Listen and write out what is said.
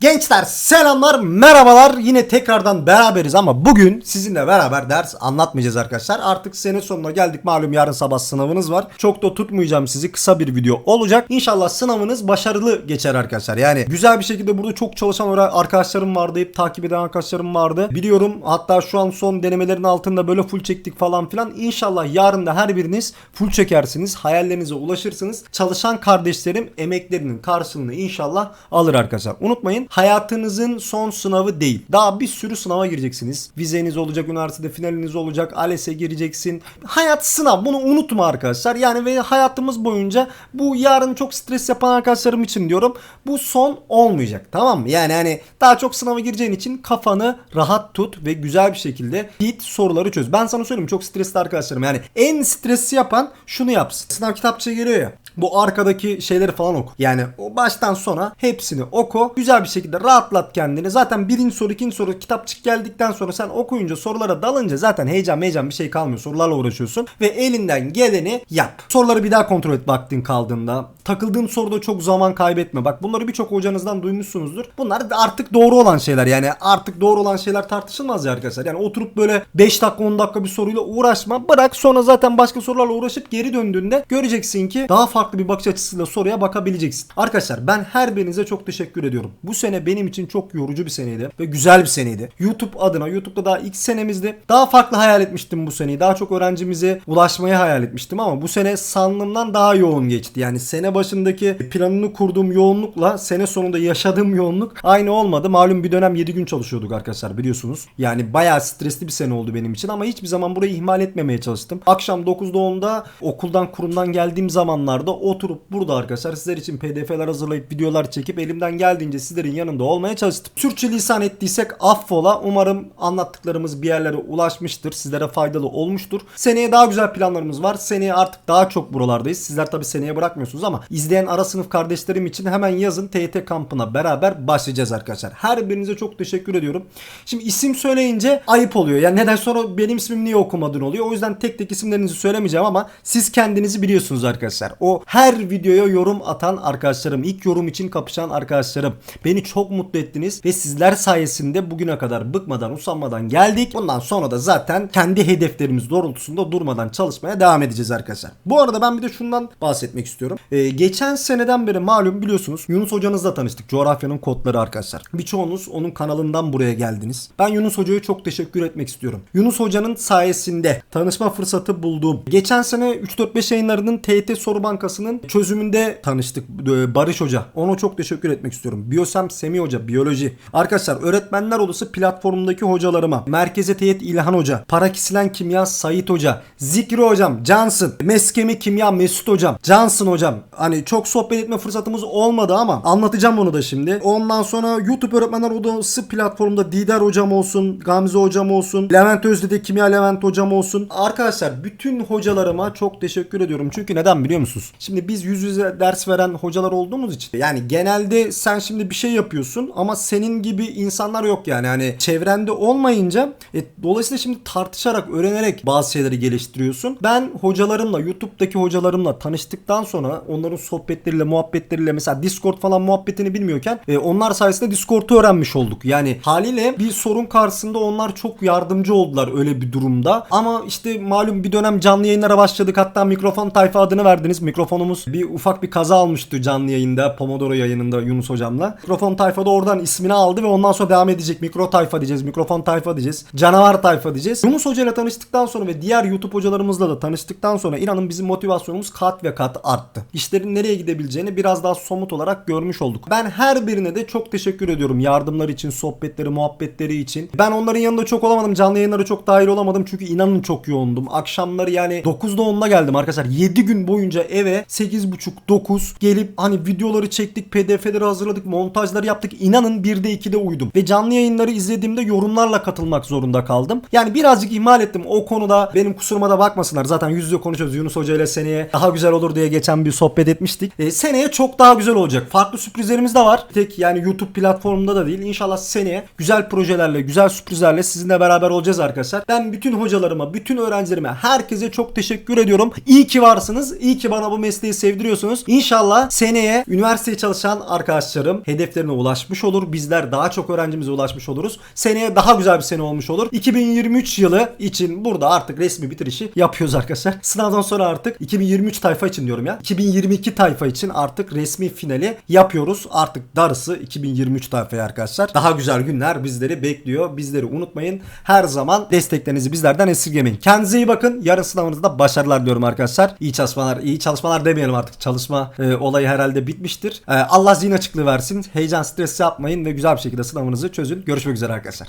Gençler selamlar merhabalar yine tekrardan beraberiz ama bugün sizinle beraber ders anlatmayacağız arkadaşlar. Artık sene sonuna geldik malum yarın sabah sınavınız var. Çok da tutmayacağım sizi kısa bir video olacak. İnşallah sınavınız başarılı geçer arkadaşlar. Yani güzel bir şekilde burada çok çalışan arkadaşlarım vardı. Hep takip eden arkadaşlarım vardı. Biliyorum hatta şu an son denemelerin altında böyle full çektik falan filan. İnşallah yarın da her biriniz full çekersiniz. Hayallerinize ulaşırsınız. Çalışan kardeşlerim emeklerinin karşılığını inşallah alır arkadaşlar. Unutmayın hayatınızın son sınavı değil. Daha bir sürü sınava gireceksiniz. Vizeniz olacak, üniversitede finaliniz olacak, ALES'e gireceksin. Hayat sınav. Bunu unutma arkadaşlar. Yani ve hayatımız boyunca bu yarın çok stres yapan arkadaşlarım için diyorum. Bu son olmayacak. Tamam mı? Yani hani daha çok sınava gireceğin için kafanı rahat tut ve güzel bir şekilde git soruları çöz. Ben sana söyleyeyim çok stresli arkadaşlarım. Yani en stresli yapan şunu yapsın. Sınav kitapçığı geliyor ya. Bu arkadaki şeyleri falan oku. Yani o baştan sona hepsini oku. Güzel bir şekilde rahatlat kendini. Zaten birinci soru, ikinci soru kitapçık geldikten sonra sen okuyunca sorulara dalınca zaten heyecan heyecan bir şey kalmıyor. Sorularla uğraşıyorsun ve elinden geleni yap. Soruları bir daha kontrol et vaktin kaldığında. Takıldığın soruda çok zaman kaybetme. Bak bunları birçok hocanızdan duymuşsunuzdur. Bunlar artık doğru olan şeyler. Yani artık doğru olan şeyler tartışılmaz ya arkadaşlar. Yani oturup böyle 5 dakika 10 dakika bir soruyla uğraşma. Bırak sonra zaten başka sorularla uğraşıp geri döndüğünde göreceksin ki daha farklı bir bakış açısıyla soruya bakabileceksin. Arkadaşlar ben her birinize çok teşekkür ediyorum. Bu sene benim için çok yorucu bir seneydi ve güzel bir seneydi. YouTube adına YouTube'da daha ilk senemizdi. Daha farklı hayal etmiştim bu seneyi. Daha çok öğrencimize ulaşmayı hayal etmiştim ama bu sene sandığımdan daha yoğun geçti. Yani sene başındaki planını kurduğum yoğunlukla sene sonunda yaşadığım yoğunluk aynı olmadı. Malum bir dönem 7 gün çalışıyorduk arkadaşlar biliyorsunuz. Yani bayağı stresli bir sene oldu benim için ama hiçbir zaman burayı ihmal etmemeye çalıştım. Akşam 9'da 10'da okuldan kurumdan geldiğim zamanlarda oturup burada arkadaşlar sizler için pdf'ler hazırlayıp videolar çekip elimden geldiğince sizlerin yanında olmaya çalıştım. Sürçülisan ettiysek affola. Umarım anlattıklarımız bir yerlere ulaşmıştır. Sizlere faydalı olmuştur. Seneye daha güzel planlarımız var. Seneye artık daha çok buralardayız. Sizler tabi seneye bırakmıyorsunuz ama izleyen ara sınıf kardeşlerim için hemen yazın TYT kampına beraber başlayacağız arkadaşlar. Her birinize çok teşekkür ediyorum. Şimdi isim söyleyince ayıp oluyor. Yani neden sonra benim ismimi niye okumadın oluyor. O yüzden tek tek isimlerinizi söylemeyeceğim ama siz kendinizi biliyorsunuz arkadaşlar. O her videoya yorum atan arkadaşlarım, ilk yorum için kapışan arkadaşlarım. Beni çok mutlu ettiniz ve sizler sayesinde bugüne kadar bıkmadan, usanmadan geldik. Bundan sonra da zaten kendi hedeflerimiz doğrultusunda durmadan çalışmaya devam edeceğiz arkadaşlar. Bu arada ben bir de şundan bahsetmek istiyorum. Ee, geçen seneden beri malum biliyorsunuz Yunus hocanızla tanıştık. Coğrafyanın kodları arkadaşlar. Birçoğunuz onun kanalından buraya geldiniz. Ben Yunus hocaya çok teşekkür etmek istiyorum. Yunus hocanın sayesinde tanışma fırsatı bulduğum. Geçen sene 3-4-5 yayınlarının TYT soru bankasının çözümünde tanıştık Ee, Barış Hoca. Ona çok teşekkür etmek istiyorum. Biyosem Semih Hoca, biyoloji. Arkadaşlar öğretmenler odası platformundaki hocalarıma. Merkeze Teyit İlhan Hoca. Parakisilen Kimya Sait Hoca. Zikri Hocam, Cansın. Meskemi Kimya Mesut Hocam. Cansın Hocam. Hani çok sohbet etme fırsatımız olmadı ama anlatacağım onu da şimdi. Ondan sonra YouTube öğretmenler odası platformunda Dider Hocam olsun, Gamze Hocam olsun, Levent Özde'de Kimya Levent Hocam olsun. Arkadaşlar bütün hocalarıma çok teşekkür ediyorum. Çünkü neden biliyor musunuz? Şimdi biz yüz yüze ders veren hocalar olduğumuz için yani genelde sen şimdi bir şey yapıyorsun ama senin gibi insanlar yok yani. Hani çevrende olmayınca e, dolayısıyla şimdi tartışarak, öğrenerek bazı şeyleri geliştiriyorsun. Ben hocalarımla, YouTube'daki hocalarımla tanıştıktan sonra onların sohbetleriyle, muhabbetleriyle mesela Discord falan muhabbetini bilmiyorken e, onlar sayesinde Discord'u öğrenmiş olduk. Yani haliyle bir sorun karşısında onlar çok yardımcı oldular öyle bir durumda. Ama işte malum bir dönem canlı yayınlara başladık. Hatta mikrofon tayfa adını verdiniz. Mikrofonumuz bir ufak bir kaza almıştı canlı yayında. Pomodoro yayınında Yunus hocamla. Mikrofon tayfa da oradan ismini aldı ve ondan sonra devam edecek. Mikro tayfa diyeceğiz. Mikrofon tayfa diyeceğiz. Canavar tayfa diyeceğiz. Yunus hocayla tanıştıktan sonra ve diğer YouTube hocalarımızla da tanıştıktan sonra inanın bizim motivasyonumuz kat ve kat arttı. İşlerin nereye gidebileceğini biraz daha somut olarak görmüş olduk. Ben her birine de çok teşekkür ediyorum. Yardımlar için, sohbetleri, muhabbetleri için. Ben onların yanında çok olamadım. Canlı yayınlara çok dahil olamadım. Çünkü inanın çok yoğundum. Akşamları yani 9'da 10'da geldim arkadaşlar. 7 gün boyunca eve 8.30-9 gelip hani videoları çektik, pdf'leri hazırladık, montajları yaptık. İnanın 1'de 2'de uyudum. Ve canlı yayınları izlediğimde yorumlarla katılmak zorunda kaldım. Yani birazcık ihmal ettim. O konuda benim kusuruma da bakmasınlar. Zaten yüz yüze konuşuyoruz. Yunus Hoca ile seneye daha güzel olur diye geçen bir sohbet etmiştik. E, seneye çok daha güzel olacak. Farklı sürprizlerimiz de var. Tek yani YouTube platformunda da değil. İnşallah seneye güzel projelerle, güzel sürprizlerle sizinle beraber olacağız arkadaşlar. Ben bütün hocalarıma, bütün öğrencilerime, herkese çok teşekkür ediyorum. İyi ki varsınız. İyi ki bana bu mesleği sevdiriyorsunuz. İnşallah seneye üniversiteye çalışan arkadaşlarım hedeflerine ulaşmış olur. Bizler daha çok öğrencimize ulaşmış oluruz. Seneye daha güzel bir sene olmuş olur. 2023 yılı için burada artık resmi bitirişi yapıyoruz arkadaşlar. Sınavdan sonra artık 2023 tayfa için diyorum ya. 2022 tayfa için artık resmi finali yapıyoruz. Artık darısı 2023 tayfaya arkadaşlar. Daha güzel günler bizleri bekliyor. Bizleri unutmayın. Her zaman desteklerinizi bizlerden esirgemeyin. Kendinize iyi bakın. Yarın sınavınızda başarılar diyorum arkadaşlar. İyi çalışmalar, iyi çalışmalar demeyelim artık. Çalışma e, olayı herhalde bitmiştir. E, Allah zihin açıklığı versin. Heyecan, stres yapmayın ve güzel bir şekilde sınavınızı çözün. Görüşmek üzere arkadaşlar.